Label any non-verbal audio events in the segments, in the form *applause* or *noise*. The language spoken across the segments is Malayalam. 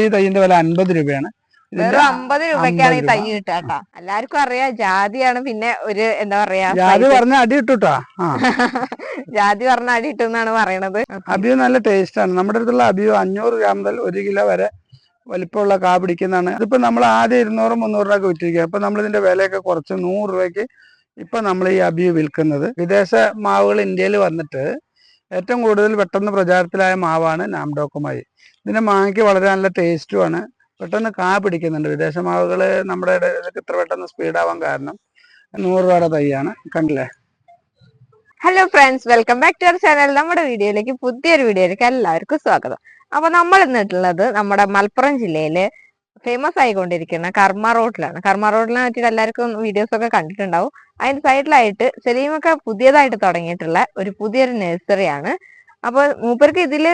ഈ തൈയിന്റെ വില അൻപത് രൂപയാണ്. വെറും അമ്പത് ഈ 50 തൈ രൂപ. എല്ലാവർക്കും അറിയാം ജാതിയാണ് പിന്നെ ഒരു എന്താ പറയാ ജാതി. പറഞ്ഞ അടി ഇട്ടുട്ടാ *laughs* ജാതി പറഞ്ഞ അടി എന്നാണ് പറയണത്. അബിയോ നല്ല ടേസ്റ്റ് ആണ്. നമ്മുടെ അടുത്തുള്ള അബിയോ അഞ്ഞൂറ് ഗ്രാം മുതൽ ഒരു കിലോ വരെ വലിപ്പമുള്ള കാ പിടിക്കുന്നതാണ്. ഇതിപ്പോ നമ്മൾ ആദ്യം ഇരുന്നൂറ് മുന്നൂറ് രൂപ വിറ്റിരിക്കുക അപ്പൊ നമ്മൾ ഇതിന്റെ വിലയൊക്കെ കുറച്ച് നൂറ് രൂപയ്ക്ക് ഇപ്പൊ നമ്മൾ ഈ അബിയോ വിൽക്കുന്നത്. വിദേശ മാവുകൾ ഇന്ത്യയിൽ വന്നിട്ട് ഏറ്റവും കൂടുതൽ പെട്ടെന്ന് പ്രചാരത്തിലായ മാവാണ് നാംഡോക്കുമായി. ഇതിന്റെ മാങ്ങയ്ക്ക് വളരെ നല്ല ടേസ്റ്റുമാണ്. പെട്ടെന്ന് കാ പിടിക്കുന്നുണ്ട്. വിദേശ മാവുകൾ നമ്മുടെ ഇടയിലേക്ക് ഇത്ര പെട്ടെന്ന് സ്പീഡാവാൻ കാരണം നൂറ് രൂപയുടെ തൈയാണ്. കണ്ടില്ലേ? Hello friends welcome back to our channel നമ്മുടെ വീഡിയോയിലേക്ക് പുതിയൊരു വീഡിയോയിലേക്ക് എല്ലാവർക്കും സ്വാഗതം. അപ്പൊ നമ്മൾ ഇന്നിട്ടുള്ളത് നമ്മുടെ മലപ്പുറം ജില്ലയിൽ ഫേമസ് ആയിക്കൊണ്ടിരിക്കുന്ന കർമ്മ റോഡിലാണ് കർമ്മ റോഡിനെ പറ്റിയിട്ട് എല്ലാവർക്കും വീഡിയോസ് ഒക്കെ കണ്ടിട്ടുണ്ടാവും. അതിന്റെ സൈഡിലായിട്ട് സലീമൊക്കെ പുതിയതായിട്ട് തുടങ്ങിയിട്ടുള്ള ഒരു പുതിയൊരു നഴ്സറിയാണ്. അപ്പോൾ മൂപ്പർക്ക് ഇതിൽ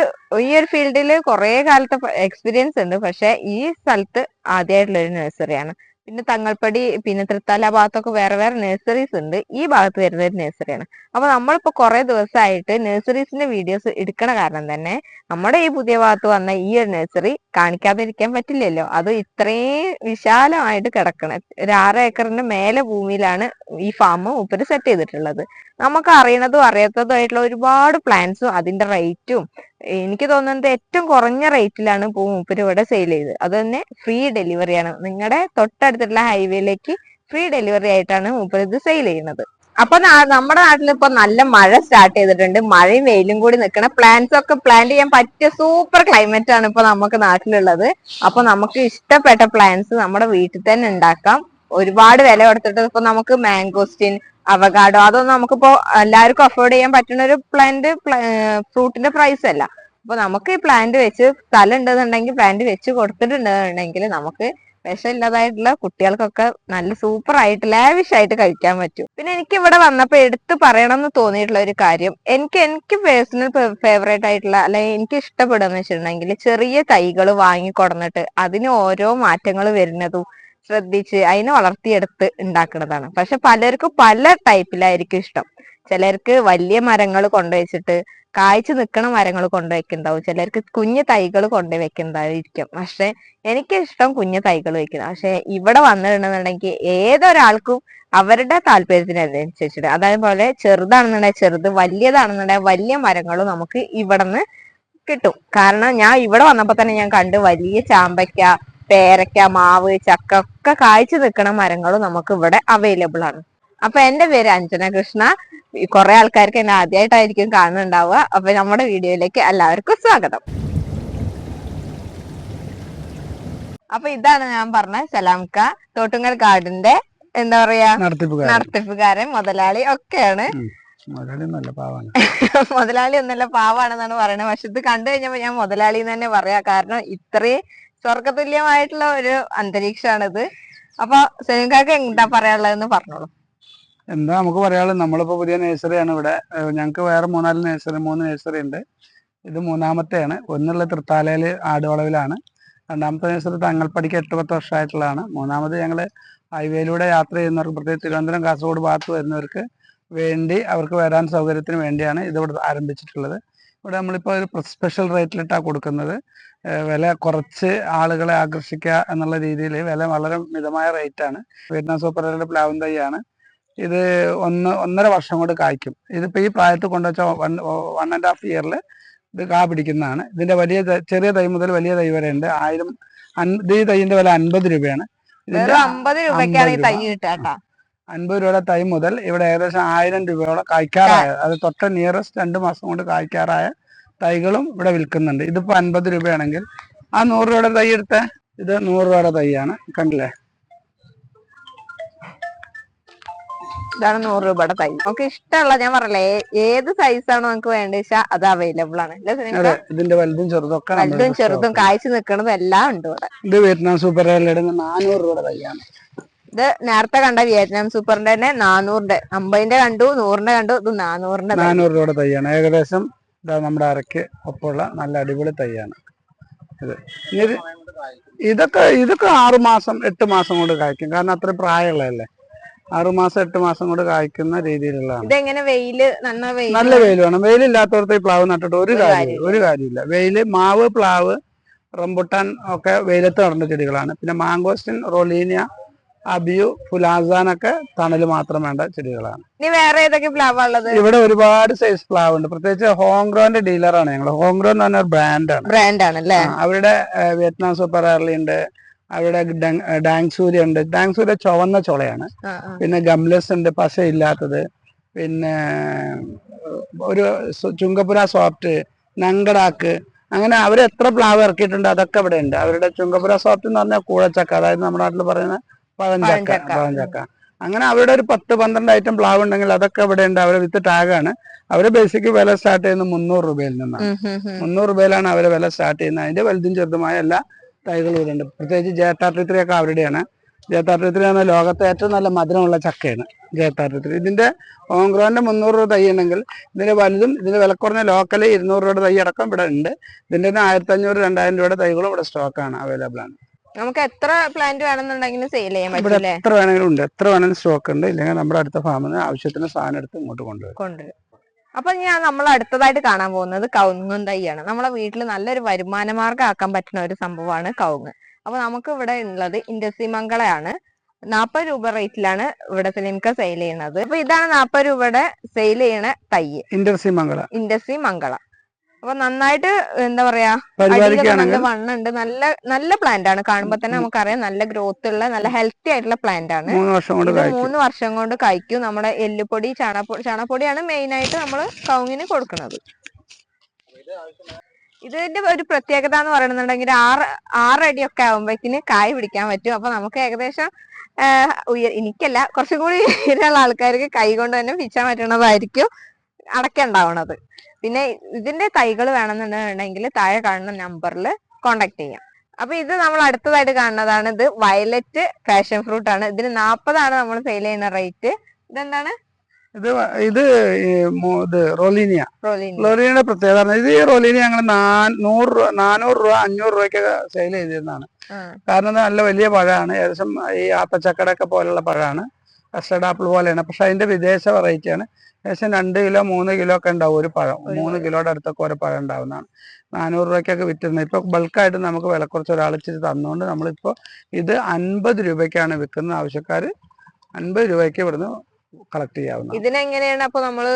ഈ ഒരു ഫീൽഡിൽ കുറെ കാലത്തെ എക്സ്പീരിയൻസ് ഉണ്ട്. പക്ഷെ ഈ സ്ഥലത്ത് ആദ്യമായിട്ടുള്ള ഒരു നഴ്സറിയാണ്. പിന്നെ തങ്ങൾപ്പടി പിന്നെ തൃത്താല ഭാഗത്തൊക്കെ വേറെ വേറെ നഴ്സറീസ് ഉണ്ട്. ഈ ഭാഗത്ത് വരുന്ന ഒരു നഴ്സറിയാണ് അപ്പൊ നമ്മളിപ്പോ കുറെ ദിവസമായിട്ട് നഴ്സറീസിന്റെ വീഡിയോസ് എടുക്കണ കാരണം തന്നെ നമ്മുടെ ഈ പുതിയ ഭാഗത്ത് വന്ന ഈ ഒരു നഴ്സറി കാണിക്കാതിരിക്കാൻ പറ്റില്ലല്ലോ. അത് ഇത്രയും വിശാലമായിട്ട് കിടക്കണ ഒരു ആറ് ഏക്കറിന്റെ മേലെ ഭൂമിയിലാണ് ഈ ഫാം ഉപ്പര് സെറ്റ് ചെയ്തിട്ടുള്ളത്. നമുക്ക് അറിയണതും അറിയാത്തതും ആയിട്ടുള്ള ഒരുപാട് പ്ലാന്റ്സും അതിന്റെ റേറ്റും എനിക്ക് തോന്നുന്നത് ഏറ്റവും കുറഞ്ഞ റേറ്റിലാണ് ഇപ്പൊ മൂപ്പര് ഇവിടെ സെയിൽ ചെയ്ത് അത് തന്നെ ഫ്രീ ഡെലിവറിയാണ് നിങ്ങളുടെ തൊട്ടടുത്തുള്ള ഹൈവേയിലേക്ക് ഫ്രീ ഡെലിവറി ആയിട്ടാണ് മൂപ്പര് ഇത് സെയിൽ ചെയ്യുന്നത്. അപ്പൊ നമ്മുടെ നാട്ടിൽ ഇപ്പൊ നല്ല മഴ സ്റ്റാർട്ട് ചെയ്തിട്ടുണ്ട്. മഴയും വെയിലും കൂടി നിൽക്കണ പ്ലാന്റ്സ് ഒക്കെ പ്ലാന്റ് ചെയ്യാൻ പറ്റിയ സൂപ്പർ ക്ലൈമറ്റ് ആണ് ഇപ്പൊ നമുക്ക് നാട്ടിലുള്ളത്. അപ്പൊ നമുക്ക് ഇഷ്ടപ്പെട്ട പ്ലാന്റ്സ് നമ്മുടെ വീട്ടിൽ തന്നെ ഉണ്ടാക്കാം. ഒരുപാട് വില കൊടുത്തിട്ട് ഇപ്പൊ നമുക്ക് മാംഗോസ്റ്റിൻ അവഗാഡോ അതൊന്നും നമുക്കിപ്പോ എല്ലാവർക്കും അഫോർഡ് ചെയ്യാൻ പറ്റുന്ന ഒരു പ്ലാന്റ് ഫ്രൂട്ടിന്റെ പ്രൈസ് അല്ല. അപ്പൊ നമുക്ക് ഈ പ്ലാന്റ് വെച്ച് സ്ഥലം ഉണ്ടെന്നുണ്ടെങ്കിൽ പ്ലാന്റ് വെച്ച് കൊടുത്തിട്ടുണ്ടെന്നുണ്ടെങ്കിൽ നമുക്ക് വിഷമില്ലാതായിട്ടുള്ള കുട്ടികൾക്കൊക്കെ നല്ല സൂപ്പർ ആയിട്ട് ലാവിഷ് ആയിട്ട് കഴിക്കാൻ പറ്റും. പിന്നെ എനിക്ക് ഇവിടെ വന്നപ്പോ എടുത്ത് പറയണം എന്ന് തോന്നിയിട്ടുള്ള ഒരു കാര്യം. എനിക്ക് എനിക്ക് പേഴ്സണൽ ഫേവറേറ്റ് ആയിട്ടുള്ള അല്ലെങ്കിൽ എനിക്ക് ഇഷ്ടപ്പെടുക എന്ന് വെച്ചിട്ടുണ്ടെങ്കിൽ ചെറിയ തൈകൾ വാങ്ങി കൊടുന്നിട്ട് അതിന് ഓരോ മാറ്റങ്ങൾ വരുന്നതും ശ്രദ്ധിച്ച് അതിനെ വളർത്തിയെടുത്ത് ഉണ്ടാക്കുന്നതാണ് പക്ഷെ പലർക്കും പല ടൈപ്പിലായിരിക്കും ഇഷ്ടം. ചിലർക്ക് വലിയ മരങ്ങൾ കൊണ്ടുവച്ചിട്ട് കായ്ച്ചു നിൽക്കണ മരങ്ങൾ കൊണ്ടുവയ്ക്കുന്നുണ്ടാവും ചിലർക്ക് കുഞ്ഞു തൈകൾ കൊണ്ടുവയ്ക്കുന്നതായിരിക്കും പക്ഷെ എനിക്ക് ഇഷ്ടം കുഞ്ഞു തൈകൾ വെക്കുന്നത് പക്ഷെ ഇവിടെ വന്നിട്ടുണ്ടെന്നുണ്ടെങ്കിൽ ഏതൊരാൾക്കും അവരുടെ താല്പര്യത്തിനനുസരിച്ചിട്ട് അതേപോലെ ചെറുതാണെന്നുണ്ടെങ്കിൽ ചെറുത് വലിയതാണെന്നുണ്ടെങ്കിൽ വലിയ മരങ്ങളും നമുക്ക് ഇവിടെ നിന്ന് കിട്ടും. കാരണം ഞാൻ ഇവിടെ വന്നപ്പോ തന്നെ ഞാൻ കണ്ട് വലിയ ചാമ്പയ്ക്ക പേരയ്ക്ക മാവ് ചക്ക ഒക്കെ കായ്ച്ചു നിൽക്കുന്ന മരങ്ങളും നമുക്ക് ഇവിടെ അവൈലബിൾ ആണ്. അപ്പൊ എന്റെ പേര് അഞ്ജന കൃഷ്ണ. കുറെ ആൾക്കാർക്ക് എന്നെ ആദ്യമായിട്ടായിരിക്കും കാണുന്നുണ്ടാവുക. അപ്പൊ നമ്മുടെ വീഡിയോയിലേക്ക് എല്ലാവർക്കും സ്വാഗതം. അപ്പൊ ഇതാണ് ഞാൻ പറഞ്ഞ സലാംക്ക. തോട്ടുങ്ങൽ ഗാർഡന്റെ എന്താ പറയാ നടത്തിപ്പുകാരൻ. മുതലാളി ഒക്കെയാണ്. *laughs* മുതലാളി ഒന്നല്ല പാവാണെന്നാണ് പറയുന്നത്. പക്ഷെ ഇത് കണ്ടു കഴിഞ്ഞപ്പോ ഞാൻ മുതലാളി എന്ന് തന്നെ പറയാ. കാരണം ഇത്രയും സ്വർഗതുല്യമായിട്ടുള്ള ഒരു അന്തരീക്ഷമാണിത് അപ്പൊ സെലിംകാക്ക് എന്താ പറയാനുള്ളതെന്ന് പറഞ്ഞോളൂ. എന്താ നമുക്ക് പറയാനുള്ളത് നമ്മളിപ്പോ പുതിയ നഴ്സറിയാണ് ഇവിടെ. ഞങ്ങൾക്ക് വേറെ മൂന്നാൽ നഴ്സറി മൂന്ന് നഴ്സറി ഉണ്ട്. ഇത് മൂന്നാമത്തെയാണ്. ഒന്നുള്ള തൃത്താലയിൽ ആടുവളവിലാണ്. രണ്ടാമത്തെ നഴ്സറി തങ്ങൾപ്പടിക്ക് എട്ട് പത്ത് വർഷമായിട്ടുള്ളതാണ്. മൂന്നാമത് ഞങ്ങൾ ഹൈവേയിലൂടെ യാത്ര ചെയ്യുന്നവർക്ക് പ്രത്യേകിച്ച് തിരുവനന്തപുരം കാസർഗോഡ് ഭാഗത്ത് വരുന്നവർക്ക് വേണ്ടി അവർക്ക് വരാൻ സൗകര്യത്തിന് വേണ്ടിയാണ് ഇത് ഇവിടെ ആരംഭിച്ചിട്ടുള്ളത്. ഇവിടെ നമ്മളിപ്പോൾ ഒരു സ്പെഷ്യൽ റേറ്റിലിട്ടാണ് കൊടുക്കുന്നത്. വില കുറച്ച് ആളുകളെ ആകർഷിക്കുക എന്നുള്ള രീതിയിൽ വില വളരെ മിതമായ റേറ്റാണ് വിയറ്റ്നാം സൂപ്പറുടെ പ്ലാവൻ തൈയാണ്. ഇത് ഒന്ന് ഒന്നര വർഷം കൊണ്ട് കായ്ക്കും. ഇതിപ്പോൾ ഈ പ്രായത്തിൽ കൊണ്ടുവച്ച വൺ വൺ ആൻഡ് ഹാഫ് ഇയറിൽ ഇത് കാ പിടിക്കുന്നതാണ്. ഇതിന്റെ വലിയ ചെറിയ തൈ മുതൽ വലിയ തൈ വരെ ഉണ്ട്. ആയിരം ഈ തൈയിന്റെ വില അൻപത് രൂപയാണ്. അമ്പത് രൂപയ്ക്കാണ് ഈ തൈ. കിട്ടുക കേട്ടാ. അൻപത് രൂപയുടെ തൈ മുതൽ ഇവിടെ ഏകദേശം ആയിരം രൂപയോളം കായ്ക്കാറായ അത് തൊട്ട നിയറസ്റ്റ് രണ്ട് മാസം കൊണ്ട് കായ്ക്കാറായ തൈകളും ഇവിടെ വിൽക്കുന്നുണ്ട്. ഇതിപ്പോ അൻപത് രൂപയാണെങ്കിൽ ആ നൂറ് രൂപയുടെ തൈ എടുത്ത. ഇത് നൂറ് രൂപയുടെ തൈയാണ്. കണ്ടില്ലേ? ഇതാണ് നൂറ് രൂപയുടെ തൈ. നമുക്ക് ഇഷ്ടമുള്ള ഞാൻ പറയലേ ഏത് സൈസാണോ നമുക്ക് വേണ്ടത് വെച്ചാൽ അത് അവൈലബിൾ ആണ്. ഇതിന്റെ വലുതും ചെറുതും ഒക്കെ വലുതും ചെറുതും കായ്ച്ചു നിൽക്കുന്നതും എല്ലാം ഉണ്ട് ഇവിടെ. ഇത് വിയറ്റ്നാം സൂപ്പർ നാനൂറ് രൂപയുടെ തൈയാണ്. ഇത് നേരത്തെ കണ്ട വിയറ്റ്നാം സൂപ്പറിന്റെ തന്നെ നാനൂറിന്റെ അമ്പതിന്റെ കണ്ടു നൂറിന്റെ കണ്ടു ഇത് നാനൂറിന്റെ. നാനൂറ് രൂപയുടെ തൈയാണ്. ഏകദേശം ഇതാ നമ്മുടെ അരക്ക് ഒപ്പമുള്ള നല്ല അടിപൊളി തൈയാണ്. ഇത് ഇനി ഇത് ഇതൊക്കെ ഇതൊക്കെ ആറു മാസം എട്ട് മാസം കൊണ്ട് കായ്ക്കും. കാരണം അത്ര പ്രായമുള്ളതല്ലേ. ആറു മാസം എട്ട് മാസം കൊണ്ട് കായ്ക്കുന്ന രീതിയിലുള്ളതാണ്. ഇതെങ്ങനെ വെയിൽ നല്ല വെയിൽ വേണം. വെയിലില്ലാത്തവർക്ക് ഈ പ്ലാവ് നട്ടിട്ട് ഒരു കാര്യം ഒരു കാര്യമില്ല വെയിൽ മാവ് പ്ലാവ് റംബുട്ടാൻ ഒക്കെ വെയിലത്ത് നടന്ന ചെടികളാണ്. പിന്നെ മാങ്കോസ്റ്റിൻ റൊലീനിയ അബിയു ഫുലാസാൻ ഒക്കെ തണൽ മാത്രം വേണ്ട ചെടികളാണ്. ഇനി വേറെ ഏതൊക്കെ പ്ലാവ് ഉള്ളത്? ഇവിടെ ഒരുപാട് സൈസ് പ്ലാവ് ഉണ്ട് പ്രത്യേകിച്ച് ഹോംഗ്രോന്റെ ഡീലറാണ് ഞങ്ങൾ ഹോംഗ്രോ എന്ന് പറഞ്ഞ ബ്രാൻഡാണ് ബ്രാൻഡാണ് അല്ലേ അവരുടെ വിയറ്റ്നാം സൂപ്പർ ആർലി ഉണ്ട്. അവിടെ ഡാങ്സൂരി ഉണ്ട്. ഡാങ് സൂര്യ ചുവന്ന ചുളയാണ്. പിന്നെ ഗംലസ് ഉണ്ട് പശ ഇല്ലാത്തത്. പിന്നെ ഒരു ചുങ്കപ്പുര സോഫ്റ്റ് നങ്കടാക്ക്. അങ്ങനെ അവർ എത്ര പ്ലാവ് ഇറക്കിയിട്ടുണ്ട് അതൊക്കെ ഇവിടെ ഉണ്ട്. അവരുടെ ചുങ്കപ്പുര സോഫ്റ്റ് എന്ന് പറഞ്ഞാൽ കൂഴച്ചക്ക. അതായത് നമ്മുടെ നാട്ടിൽ പറയുന്ന പഴഞ്ചക്ക പഴഞ്ചക്ക. അങ്ങനെ അവരുടെ ഒരു പത്ത് പന്ത്രണ്ട് ഐറ്റം പ്ലാവ് ഉണ്ടെങ്കിൽ അതൊക്കെ ഇവിടെ ഉണ്ട്. അവരെ വിത്ത് ടാഗാണ്. അവർ ബേസിക് വില സ്റ്റാർട്ട് ചെയ്യുന്നത് മുന്നൂറ് രൂപയിൽ നിന്നാണ്. മുന്നൂറ് രൂപയിലാണ് അവരെ വില സ്റ്റാർട്ട് ചെയ്യുന്നത്. അതിന്റെ വലുതും ചെറുതുമായ എല്ലാ തൈകളും ഇവിടെ ഉണ്ട്. പ്രത്യേകിച്ച് ജയത്താർട്ടിത്രി ഒക്കെ അവരുടെയാണ് ജയത്താർട്ടിത്രി എന്ന ലോകത്തെ ഏറ്റവും നല്ല മധുരമുള്ള ചക്കയാണ് ജയത്താർട്ടിത്രി ഇതിന്റെ ഓങ്ക്രോന്റെ മുന്നൂറ് രൂപ തൈ ഉണ്ടെങ്കിൽ ഇതിന്റെ വലുതും ഇതിന്റെ വില കുറഞ്ഞ ലോക്കൽ ഇരുന്നൂറ് രൂപയുടെ തൈ അടക്കം ഇവിടെ ഉണ്ട്. ഇതിന്റെ തന്നെ ആയിരത്തി അഞ്ഞൂറ് രണ്ടായിരം രൂപയുടെ തൈകളും ഇവിടെ സ്റ്റോക്കാണ് അവൈലബിൾ ആണ്. നമുക്ക് എത്ര പ്ലാന്റ് വേണമെന്നുണ്ടെങ്കിലും സെയിൽ ചെയ്യാൻ ഇവിടെ പറ്റൂലേ എത്ര വേണമെങ്കിലും ഉണ്ട്. എത്ര വേണമെങ്കിലും സ്റ്റോക്ക് ഉണ്ട്. ഇല്ലെങ്കിൽ നമ്മുടെ അടുത്ത ഫാമിൽ നിന്ന് ആവശ്യത്തിന് സാധനം എടുത്ത് ഇങ്ങോട്ട് കൊണ്ടുവരും. കൊണ്ടുവരും. അപ്പൊ ഞാൻ നമ്മൾ അടുത്തതായിട്ട് കാണാൻ പോകുന്നത് കവുങ്ങും തൈയാണ്. നമ്മളെ വീട്ടിൽ നല്ലൊരു വരുമാന ആക്കാൻ പറ്റുന്ന ഒരു സംഭവമാണ് കവുങ്ങ്. അപ്പൊ നമുക്ക് ഇവിടെ ഉള്ളത് ഇൻഡസ്ട്രി മംഗളയാണ് നാൽപ്പത് രൂപ റേറ്റിലാണ് ഇവിടെ ഫിലിംക സെയിൽ ചെയ്യുന്നത്. അപ്പൊ ഇതാണ് നാൽപ്പത് രൂപയുടെ സെയിൽ ചെയ്യണ തൈ ഇൻഡസ്ട്രി മംഗള ഇൻഡസ്ട്രി മംഗള അപ്പൊ നന്നായിട്ട് എന്താ പറയാ നല്ല മണ്ണുണ്ട്. നല്ല നല്ല പ്ലാന്റ് ആണ്. കാണുമ്പോ തന്നെ നമുക്കറിയാം നല്ല ഗ്രോത്ത് ഉള്ള നല്ല ഹെൽത്തി ആയിട്ടുള്ള പ്ലാന്റ് ആണ്. മൂന്ന് വർഷം കൊണ്ട് കായ്ക്കും. കഴിക്കും നമ്മുടെ എല്ലുപൊടി ചാണപ്പൊടി ചാണപ്പൊടിയാണ് മെയിൻ ആയിട്ട് നമ്മൾ കൗങ്ങിന് കൊടുക്കുന്നത്. ഇതിന്റെ ഒരു പ്രത്യേകത എന്ന് പറയുന്നുണ്ടെങ്കിൽ ആറ് ആറടി ഒക്കെ ആകുമ്പോഴേക്കിന് കായ് പിടിക്കാൻ പറ്റും. അപ്പൊ നമുക്ക് ഏകദേശം എനിക്കല്ല കുറച്ചും കൂടി ഉയരമുള്ള ആൾക്കാർക്ക് കൈ കൊണ്ട് തന്നെ പിച്ചാൻ പറ്റണതായിരിക്കും. അടക്ക ഉണ്ടാവണത് പിന്നെ ഇതിന്റെ തൈകൾ വേണമെന്നുണ്ടെങ്കിൽ താഴെ കാണുന്ന നമ്പറിൽ കോണ്ടാക്ട് ചെയ്യാം. അപ്പൊ ഇത് നമ്മൾ അടുത്തതായിട്ട് കാണുന്നതാണ്. ഇത് വയലറ്റ് പാഷൻ ഫ്രൂട്ട് ആണ്. ഇതിന് നാപ്പതാണ് നമ്മൾ സെയിൽ ചെയ്യുന്ന റേറ്റ്. ഇതെന്താണ്? ഇത് ഇത് റോലിനിയ റോലിനിയുടെ ഇത് റൊലീനിയ. റോലിനി പ്രത്യേകത ഇത് ഈ റോലിനിയ ഞങ്ങൾ നൂറ് രൂപ നാനൂറ് രൂപ അഞ്ഞൂറ് രൂപയ്ക്ക് സെയിൽ ചെയ്തിരുന്നതാണ്. കാരണം നല്ല വലിയ പഴമാണ്. ഏകദേശം ഈ ആത്തച്ചക്കടൊക്കെ പോലുള്ള പഴമാണ്. കസ്റ്റർഡ് ആപ്പിൾ പോലെയാണ്. പക്ഷെ അതിന്റെ വിദേശ വെറൈറ്റി ആണ്. ഏകദേശം രണ്ട് കിലോ മൂന്ന് കിലോ ഒക്കെ ഉണ്ടാവും ഒരു പഴം. മൂന്ന് കിലോയുടെ അടുത്തൊക്കെ ഒരു പഴം ഉണ്ടാവുന്നതാണ്. നാനൂറ് രൂപയ്ക്കൊക്കെ വിറ്റിരുന്നത്. ഇപ്പൊ ബൾക്കായിട്ട് നമുക്ക് വില കുറച്ച് ഒരാൾ ഇച്ചിരി തന്നുകൊണ്ട് നമ്മളിപ്പോ ഇത് അൻപത് രൂപയ്ക്കാണ് വിൽക്കുന്ന ആവശ്യക്കാർ അൻപത് രൂപയ്ക്ക് ഇവിടുന്ന് കളക്ട് ചെയ്യാവുന്ന ഇതിനെങ്ങനെയാണ് അപ്പൊ നമ്മൾ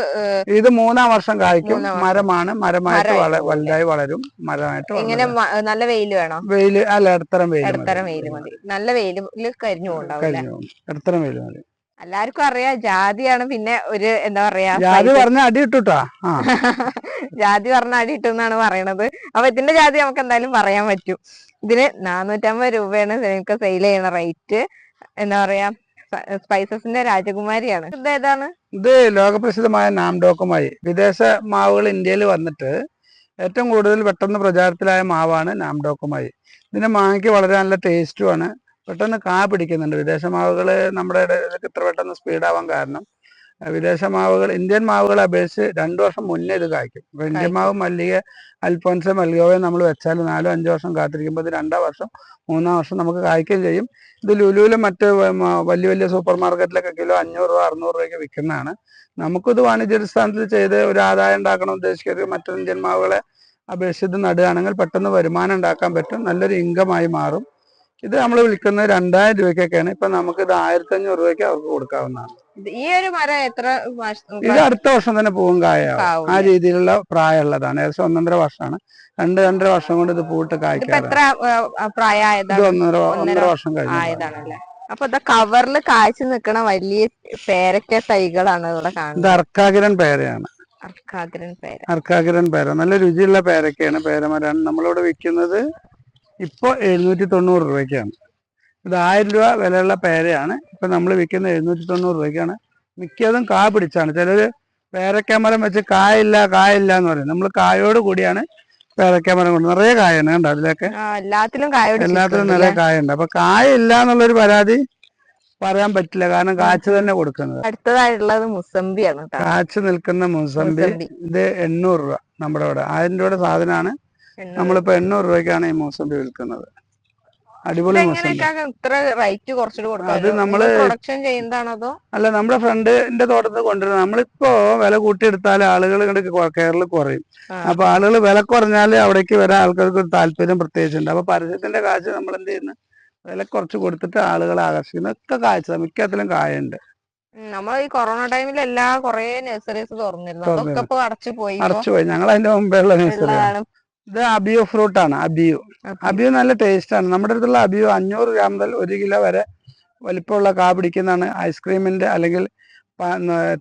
ഇത് മൂന്നാം വർഷം കായ്ക്കും. മരമാണ്. മരമായിട്ട് വലുതായി വളരും. മരമായിട്ട് ഇങ്ങനെ നല്ല വെയിൽ വേണം? വെയിൽ അല്ല ഇടത്തരം വെയിൽ ഇടത്തരം വെയിൽ മതി. നല്ല വെയിൽ കരിഞ്ഞു കഴിഞ്ഞു ഇടത്തരം വെയിൽ മതി. എല്ലാവർക്കും അറിയാം. ജാതിയാണ് പിന്നെ ഒരു എന്താ പറയാ ജാതി പറഞ്ഞ അടി ഇട്ടുട്ടാ? *laughs* ജാതി പറഞ്ഞ അടി ഇട്ടെന്നാണ് പറയണത്. അപ്പൊ ഇതിന്റെ ജാതി നമുക്ക് എന്തായാലും പറയാൻ പറ്റും. ഇതിന് നാനൂറ്റമ്പത് രൂപയാണ് നിങ്ങൾക്ക് സെയിൽ ചെയ്യണ റേറ്റ് എന്താ പറയാ സ്പൈസസിന്റെ രാജകുമാരിയാണ്. ഇത് ഏതാണ്? ഇത് ലോകപ്രസിദ്ധമായ നാംഡോക്കുമായി വിദേശ മാവുകൾ ഇന്ത്യയിൽ വന്നിട്ട് ഏറ്റവും കൂടുതൽ പെട്ടെന്ന് പ്രചാരത്തിലായ മാവാണ് നാംഡോക്കുമായി ഇതിന്റെ മാങ്ങയ്ക്ക് വളരെ നല്ല ടേസ്റ്റുമാണ് പെട്ടെന്ന് കാ പിടിക്കുന്നുണ്ട്. വിദേശ മാവുകൾ നമ്മുടെ ഇടയിലേക്ക് ഇത്ര പെട്ടെന്ന് സ്പീഡാവാൻ കാരണം വിദേശ മാവുകൾ ഇന്ത്യൻ മാവുകളെ അപേക്ഷിച്ച് രണ്ടു വർഷം മുന്നേ ഇത് കായ്ക്കും. അപ്പൊ ഇന്ത്യൻ. മാവ് മല്ലിക അൽഫോൻസ് മല്ലികോവെ നമ്മൾ വെച്ചാൽ നാലോ അഞ്ചോ വർഷം കാത്തിരിക്കുമ്പോൾ ഇത് രണ്ടാം വർഷം മൂന്നാം വർഷം നമുക്ക് കായ്ക്കുകയും ചെയ്യും. ഇത് ലുലുവിലെ മറ്റ് വലിയ വലിയ സൂപ്പർ മാർക്കറ്റിലൊക്കെ കിലോ അഞ്ഞൂറ് രൂപ അറുന്നൂറ് രൂപയ്ക്ക് വിൽക്കുന്നതാണ്. നമുക്കിത് വാണിജ്യാടിസ്ഥാനത്തിൽ ചെയ്ത് ഒരു ആദായം ഉണ്ടാക്കണം ഉദ്ദേശിക്കരുത്. മറ്റു ഇന്ത്യൻ മാവുകളെ അപേക്ഷിച്ച് നടുകയാണെങ്കിൽ പെട്ടെന്ന് വരുമാനം ഉണ്ടാക്കാൻ പറ്റും. നല്ലൊരു ഇൻകമായി മാറും. ഇത് നമ്മൾ വിൽക്കുന്നത് രണ്ടായിരം രൂപയ്ക്കൊക്കെയാണ്. ഇപ്പൊ നമുക്ക് ഇത് ആയിരത്തി അഞ്ഞൂറ് രൂപയ്ക്ക് അവർക്ക് കൊടുക്കാവുന്നതാണ്. ഈ ഒരു മരം എത്ര ഇത് അടുത്ത വർഷം തന്നെ പൂവും കായാവും ആ രീതിയിലുള്ള പ്രായമുള്ളതാണ്. ഏകദേശം ഒന്നൊന്നര വർഷമാണ്. രണ്ട് രണ്ടര വർഷം കൊണ്ട് ഇത് പൂട്ട് ഇത് പ്രായമായതാണ് ഒന്നര വർഷം കഴിഞ്ഞു അപ്പൊ ഇതാ കവറിൽ കാഴ്ച നിക്കണ വലിയ പേരക്ക തൈകളാണ് ഇവിടെ ഇത് കാണുന്നത് അർക്കാകിരൻ പേരയാണ്. അർക്കാതിരൻ പേര. അർക്കാകിരൻ പേര. നല്ല രുചിയുള്ള പേരക്കയാണ്. പേരമരാണ് നമ്മളിവിടെ വിൽക്കുന്നത് ഇപ്പോൾ എഴുന്നൂറ്റി തൊണ്ണൂറ് രൂപയ്ക്കാണ്. ഇത് ആയിരം രൂപ വിലയുള്ള പേരയാണ്. ഇപ്പൊ നമ്മൾ വിൽക്കുന്നത് എഴുന്നൂറ്റി തൊണ്ണൂറ് രൂപയ്ക്കാണ്. മിക്കതും കാ പിടിച്ചാണ്. ചിലർ പേരക്കാമരം വെച്ച് കായില്ല കായില്ല എന്ന് പറയും. നമ്മൾ കായോട് കൂടിയാണ് പേരക്കാമരം കൊണ്ട് നിറയെ കായാണ് കണ്ടോ അതിലൊക്കെ? എല്ലാത്തിലും എല്ലാത്തിലും നിറയെ കായുണ്ട്. അപ്പൊ കായില്ല എന്നുള്ളൊരു പരാതി പറയാൻ പറ്റില്ല. കാരണം കാച്ച് തന്നെ കൊടുക്കുന്നത്. അടുത്തതായിട്ടുള്ളത് കേട്ടോ. കാച്ച് നിൽക്കുന്ന മുസമ്പി. ഇത് എണ്ണൂറ് രൂപ നമ്മുടെ ഇവിടെ. ആയിരം രൂപയുടെ സാധനമാണ്. നമ്മളിപ്പോ എണ്ണൂറ് രൂപയ്ക്കാണ് ഈ മൂസമ്പി വിൽക്കുന്നത്. അടിപൊളി അത് നമ്മൾ അല്ല നമ്മുടെ ഫ്രണ്ടിന്റെ തോട്ടത്തിൽ കൊണ്ടുവരുന്നത് നമ്മളിപ്പോ വില കൂട്ടിയെടുത്താൽ ആളുകൾ കേരളത്തിൽ കുറയും. അപ്പൊ ആളുകൾ വില കുറഞ്ഞാൽ അവിടേക്ക് വരാൻ ആൾക്കാർക്ക് ഒരു താല്പര്യം പ്രത്യേകിച്ചുണ്ട്. അപ്പൊ പരസ്യത്തിന്റെ കാശ് നമ്മൾ എന്ത് ചെയ്യുന്നു? വില കുറച്ച് കൊടുത്തിട്ട് ആളുകളെ ആകർഷിക്കുന്ന. ഒക്കെ കാഴ്ച. മിക്കത്തിലും കായുണ്ട്. നമ്മൾ ഈ കൊറോണ ടൈമിൽ എല്ലാ കൊറേ നഴ്സറീസ് തുറന്നിരുന്നു. അതൊക്കെ തുറന്നിരുന്നു. അടച്ചു പോയി അടച്ചുപോയി. ഞങ്ങൾ അതിന്റെ മുമ്പേ ഉള്ള നഴ്സറിയാണ് ഇത് അബിയോ ഫ്രൂട്ട് ആണ് അബിയോ. അബിയോ. നല്ല ടേസ്റ്റ് ആണ്. നമ്മുടെ അടുത്തുള്ള അബിയോ അഞ്ഞൂറ് ഗ്രാം മുതൽ ഒരു കിലോ വരെ വലിപ്പമുള്ള കാ പിടിക്കുന്നതാണ്. ഐസ്ക്രീമിന്റെ അല്ലെങ്കിൽ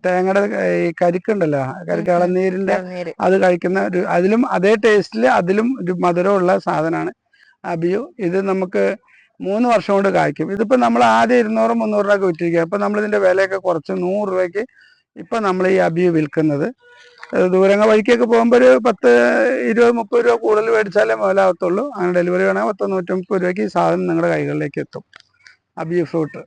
തേങ്ങയുടെ ഈ കരിക്കുണ്ടല്ലോ കരിക്ക് ഇളനീരിന്റെ ഇളനീര്. അത് കഴിക്കുന്ന ഒരു അതിലും അതേ ടേസ്റ്റിൽ അതിലും ഒരു മധുരമുള്ള സാധനമാണ് അബിയോ. ഇത് നമുക്ക് മൂന്ന് വർഷം കൊണ്ട് കായ്ക്കും. ഇതിപ്പോ നമ്മൾ ആദ്യം ഇരുന്നൂറ് മുന്നൂറ് രൂപ വിറ്റിരിക്കുക അപ്പൊ നമ്മൾ ഇതിന്റെ വിലയൊക്കെ കുറച്ച് നൂറ് രൂപയ്ക്ക് ഇപ്പൊ നമ്മൾ ഈ അബി വിൽക്കുന്നത്. ദൂരങ്ങൾ വഴിക്കൊക്കെ പോകുമ്പോൾ ഒരു പത്ത് ഇരുപത് മുപ്പത് രൂപ കൂടുതൽ മേടിച്ചാലേ മുതലാവത്തുള്ളൂ അങ്ങനെ ഡെലിവറി വേണമെങ്കിൽ പത്ത് നൂറ്റി മുപ്പത് രൂപയ്ക്ക് ഈ സാധനം നിങ്ങളുടെ കൈകളിലേക്ക് എത്തും. അബി ഫ്രൂട്ട്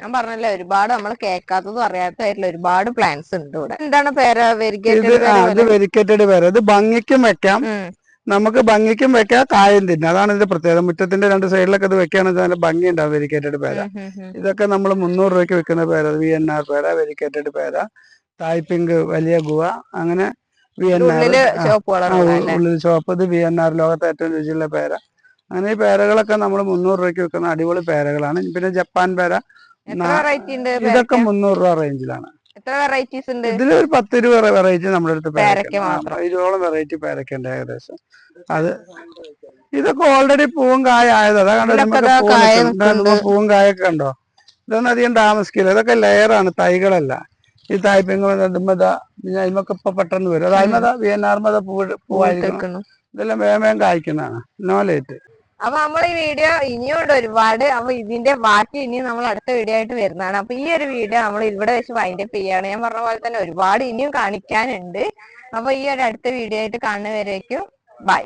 ഞാൻ പറഞ്ഞല്ലേ ഒരുപാട് നമ്മൾ കേൾക്കാത്തതും അറിയാത്തതായിട്ടുള്ള ഒരുപാട് പ്ലാന്റ്സ് ഉണ്ട് ഇവിടെ. എന്താണ് പേര്? ഇത് വെരിക്കേറ്റഡ് പേര് ഇത് ഭംഗിക്കും വെക്കാം. നമുക്ക് ഭംഗിക്കും വെക്കാം കായം തിന്നാം. അതാണ് ഇതിന്റെ പ്രത്യേകത. മുറ്റത്തിന്റെ രണ്ട് സൈഡിലൊക്കെ ഇത് വെക്കുകയാണെന്ന് വെച്ചാൽ നല്ല ഭംഗി ഉണ്ടാവും വെരിക്കേറ്റഡ് പേര. ഇതൊക്കെ നമ്മൾ മുന്നൂറ് രൂപയ്ക്ക് വെക്കുന്ന പേര. വി എൻ ആർ പേര വെരിക്കേറ്റഡ് പേര. തായ്പിങ്ക് വലിയ ഗുവ അങ്ങനെ വി എൻ ആർ ഉള്ളിൽ ചുവപ്പ് ഇത് വി എൻ ആർ ലോകത്തെ ഏറ്റവും രുചിയുള്ള പേര. അങ്ങനെ ഈ പേരകളൊക്കെ നമ്മൾ മുന്നൂറ് രൂപയ്ക്ക് വെക്കുന്ന അടിപൊളി പേരകളാണ്. പിന്നെ ജപ്പാൻ പേര. ഇതൊക്കെ? മുന്നൂറ് രൂപ റേഞ്ചിലാണ് എത്ര വെറൈറ്റീസ് ഉണ്ട്? ഇതിൽ ഒരു പത്ത് ഇരുപത് വെറൈറ്റി നമ്മുടെ അടുത്ത് പേരയ്ക്ക മാത്രം. ഇരുപതോളം വെറൈറ്റി പേരക്ക ഉണ്ട് ഏകദേശം. അത് ഇതൊക്കെ ഓൾറെഡി പൂവും കായ ആയത്. അതാ കണ്ടോ പൂവ് കായൊക്കെ ഉണ്ടോ ഇതൊന്നും അധികം താമസിക്കില്ല. ഇതൊക്കെ ലെയറാണ് തൈകളല്ല. ഈ തായ്പിങ് അതിമൊക്കെ ഇപ്പൊ പെട്ടെന്ന് വരും. അത് അയിമത വി എൻ ആർമത പൂ പൂവായിരിക്കണം. ഇതെല്ലാം വേഗം വേഗം കായ്ക്കുന്നതാണ്. നോ ലേറ്റ് അപ്പൊ നമ്മൾ ഈ വീഡിയോ ഇനിയോട് ഒരുപാട്. അപ്പൊ ഇതിന്റെ ബാക്കി ഇനിയും നമ്മൾ അടുത്ത വീഡിയോ ആയിട്ട് വരുന്നതാണ്. അപ്പൊ ഈ ഒരു വീഡിയോ നമ്മൾ ഇവിടെ വെച്ച് വൈൻഡ് അപ്പ് ചെയ്യാണ്. ഞാൻ പറഞ്ഞ പോലെ തന്നെ ഒരുപാട് ഇനിയും കാണിക്കാനുണ്ട്. അപ്പൊ ഈ ഒരു അടുത്ത വീഡിയോ ആയിട്ട് കാണുന്നവരേക്കും ബൈ